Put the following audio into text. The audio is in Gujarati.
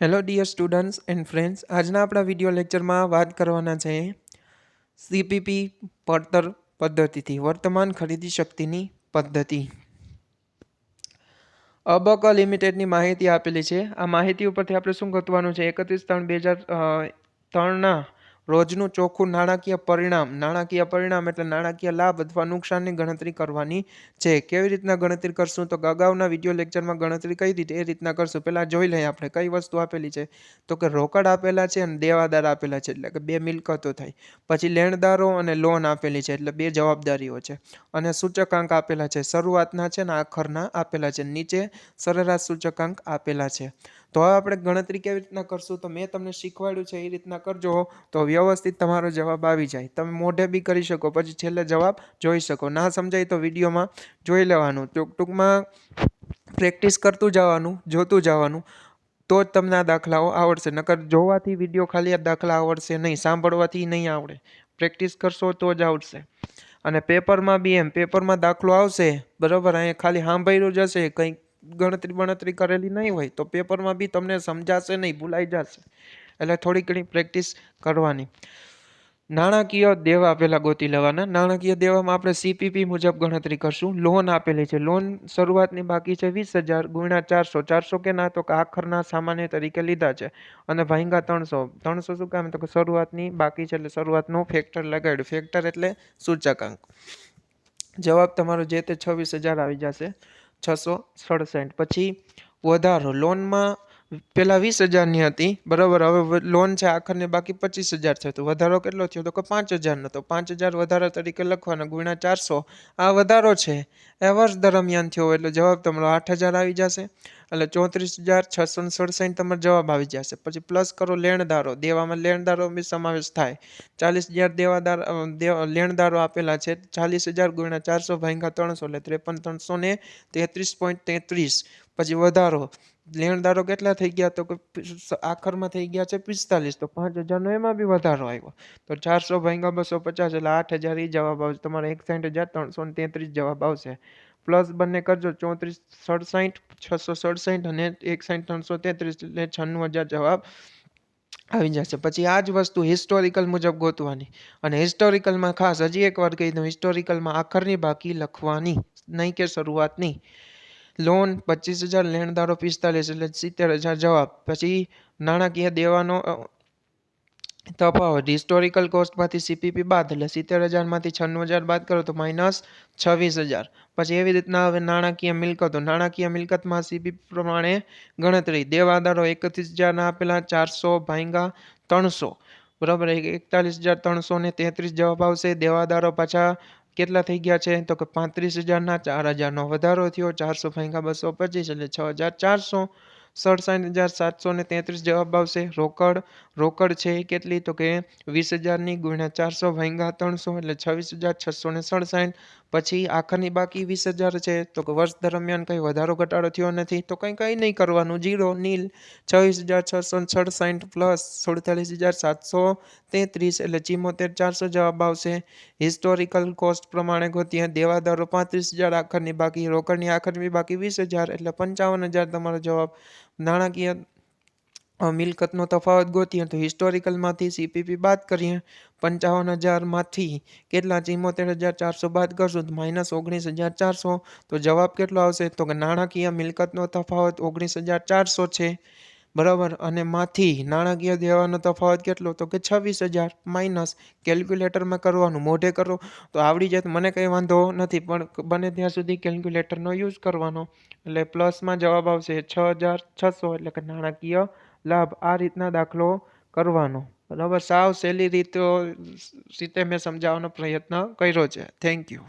Hello dear students and friends આજના આપણા વીડિયો લેક્ચરમાં વાત કરવાના છે સીપીપી પડતર પદ્ધતિથી, વર્તમાન ખરીદી શક્તિની પદ્ધતિ. અબક લિમિટેડની માહિતી આપેલી છે. આ માહિતી ઉપરથી આપણે શું ગોતવાનું છે? એકત્રીસ ત્રણ બે હજાર ત્રણના રોજનું ચોખ્ખું નાણાકીય પરિણામ નાણાકીય પરિણામ એટલે નાણાકીય લાભ અથવા નુકસાનની ગણતરી કરવાની છે. કેવી રીતના ગણતરી કરશું? તો અગાઉના વીડિયો લેક્ચરમાં ગણતરી કઈ રીતે એ રીતના કરશું. પહેલાં જોઈ લઈએ આપણે કઈ વસ્તુ આપેલી છે. તો કે રોકડ આપેલા છે અને દેવાદાર આપેલા છે. એટલે કે બે મિલકતો થાય પછી લેણદારો અને લોન આપેલી છે. એટલે બે જવાબદારીઓ છે. અને સૂચકાંક આપેલા છે. શરૂઆતના છે ને આખરના આપેલા છે. નીચે સરેરાશ સૂચકાંક આપેલા છે. તો હવે આપણે ગણતરી કેવી રીતના કરશું? તો મેં તમને શીખવાડ્યું છે, એ રીતના કરજો. તો વ્યવસ્થિત તમારો જવાબ આવી જાય. તમે મોઢે બી કરી શકો, પછી છેલ્લે જવાબ જોઈ શકો. ના સમજાય તો વિડીયોમાં જોઈ લેવાનું. ટૂંકમાં પ્રેક્ટિસ કરતું જવાનું, જોતું જવાનું. તો જ તમને આ દાખલાઓ આવડશે. નકર જોવાથી વીડિયો ખાલી આ દાખલા આવડશે નહીં, સાંભળવાથી નહીં આવડે. પ્રેક્ટિસ કરશો તો જ આવડશે. અને પેપરમાં બી એમ, પેપરમાં દાખલો આવશે. બરાબર? અહીંયા ખાલી સાંભળ્યું જ હશે, કંઈક ગણતરી ગણતરી કરેલી નહીં હોય તો પેપરમાં બી તમને સમજાશે નહીં, ભૂલાઈ જશે. એટલે થોડી ઘણી પ્રેક્ટિસ કરવાની. નાણાકીય દેવા પહેલાં ગોતી લેવાના. નાણાકીય દેવામાં આપણે સીપીપી મુજબ ગણતરી કરશું. લોન આપેલી છે. લોન શરૂઆતની બાકી છે વીસ હજાર ગુણ્યા ચારસો. ચારસો કે ના તો કે આખરના સામાન્ય તરીકે લીધા છે. અને ભાઈંગા ત્રણસો. ત્રણસો શું કામ? તો કે શરૂઆતની બાકી છે એટલે શરૂઆતનું ફેક્ટર લગાડ્યું. ફેક્ટર એટલે સૂચકાંક. જવાબ તમારો જે તે છવ્વીસ હજાર આવી જશે. છસો સડસઠ. પછી વધારો. લોનમાં પહેલાં વીસ હજારની હતી, બરાબર? હવે લોન છે આખરને બાકી પચીસ હજાર છે. તો વધારો કેટલો થયો? તો કે પાંચ હજારનો. તો પાંચ હજાર વધારા તરીકે લખવાનો, ગુણ્યા ચારસો. આ વધારો છે. એ વર્ષ દરમિયાન થયો એટલે જવાબ તમારો આઠ હજાર આવી જશે. એટલે ચોત્રીસ હજાર છસો સડસઠ તમારો જવાબ આવી જશે. પછી પ્લસ કરો લેણદારો. દેવામાં લેણદારો બી સમાવેશ થાય. ચાલીસ હજાર દેવાદાર લેણદારો આપેલા છે. ચાલીસ હજાર ગુણ્યા ચારસો ભાંગા ત્રણસો એટલે ત્રેપન ત્રણસો ને તેત્રીસ પોઈન્ટ તેત્રીસ. પછી વધારો. લેણદારો કેટલા થઈ ગયા? તો કે આખરમાં થઈ ગયા છે પિસ્તાલીસ. તો પાંચ હજારનો એમાં બી વધારો આવ્યો. તો ચારસો ભાંગા બસો પચાસ એટલે આઠ હજાર એ જવાબ આવશે. તમારે એકસાઠ હજાર ત્રણસો ને તેત્રીસ જવાબ આવશે. પ્લસ બંને કરજો ચોત્રીસ, સડસાઠ, છસો સડસાઠ અને એકસાઠ, ત્રણસો તેત્રીસ એટલે છન્નું હજાર જવાબ આવી જશે. પછી આ જ વસ્તુ હિસ્ટોરિકલ મુજબ ગોતવાની. અને હિસ્ટોરિકલમાં ખાસ હજી એક વાર કહી દઉં હિસ્ટોરિકલમાં આખરની બાકી લખવાની, નહીં કે શરૂઆતની. લોન પચીસ હજાર, લેણદારો પિસ્તાલીસ, એટલે સિત્તેર હજાર જવાબ. પછી નાણાકીય દેવાનો તફાવત. હિસ્ટોરિકલ કોસ્ટમાંથી સીપીપી બાદ, એટલે સિત્તેર હજારમાંથી છન્નું હજાર બાદ કરો તો માઇનસ છવ્વીસ હજાર. પછી એવી રીતના હવે નાણાકીય મિલકતો. નાણાકીય મિલકતમાં સીપીપી પ્રમાણે ગણતરી. દેવાદારો એકત્રીસ હજારના આપેલા, ચારસો ભાંગા ત્રણસો. બરાબર એકતાલીસ હજાર ત્રણસો ને તેત્રીસ જવાબ આવશે. દેવાદારો પાછા કેટલા થઈ ગયા છે? તો કે પાંત્રીસ હજારના, ચાર હજારનો વધારો થયો, ચારસો ભાંગા બસો પચીસ એટલે છ હજાર ચારસો. સડસઠ હજાર સાતસો ને તેત્રીસ જવાબ આવશે. રોકડ રોકડ છે એ કેટલી? તો કે વીસ હજારની ગુણ્યા ચારસો ભાંગા ત્રણસો એટલે છવ્વીસ હજાર છસો ને સડસઠ. પછી આખરની બાકી વીસ હજાર છે. તો કે વર્ષ દરમિયાન કંઈ વધારો ઘટાડો થયો નથી. તો કંઈ કંઈ નહીં કરવાનું. જીરો નીલ, છવ્વીસ હજાર છસો સડસઠ પ્લસ સુડતાલીસ હજાર સાતસો તેત્રીસ એટલે ચિમોતેર, ચારસો જવાબ આવશે. હિસ્ટોરિકલ કોસ્ટ પ્રમાણે ગોતીએ. દેવાદારો પાંત્રીસ હજાર, આખરની બાકી, રોકડની આખરની બાકી વીસ હજાર એટલે પંચાવન હજાર તમારો જવાબ નાણાકીય મિલકતનો તફાવત ગોતીએ તો હિસ્ટોરિકલમાંથી સીપીપી બાદ કરીએ. પંચાવન હજારમાંથી કેટલા ચિમોતેર હજાર ચારસો બાદ કરશું તો માઇનસ ઓગણીસ હજાર ચારસો. તો જવાબ કેટલો આવશે? તો કે નાણાકીય મિલકતનો તફાવત ઓગણીસ હજાર ચારસો છે. બરાબર? અને માંથી નાણાકીય દેવાનો તફાવત કેટલો? તો કે છવ્વીસ હજાર માઇનસ કેલ્ક્યુલેટરમાં કરવાનું. મોઢે કરો. તો આવડી જાય મને કંઈ વાંધો નથી, પણ બને ત્યાં સુધી કેલ્ક્યુલેટરનો યુઝ કરવાનો. એટલે પ્લસમાં જવાબ આવશે છ હજાર છસો, એટલે કે નાણાકીય લાભ આ રીતના દાખલો કરવાનો. બરાબર? સાવ સહેલી રીતો રીતે મેં સમજાવવાનો પ્રયત્ન કર્યો છે. Thank you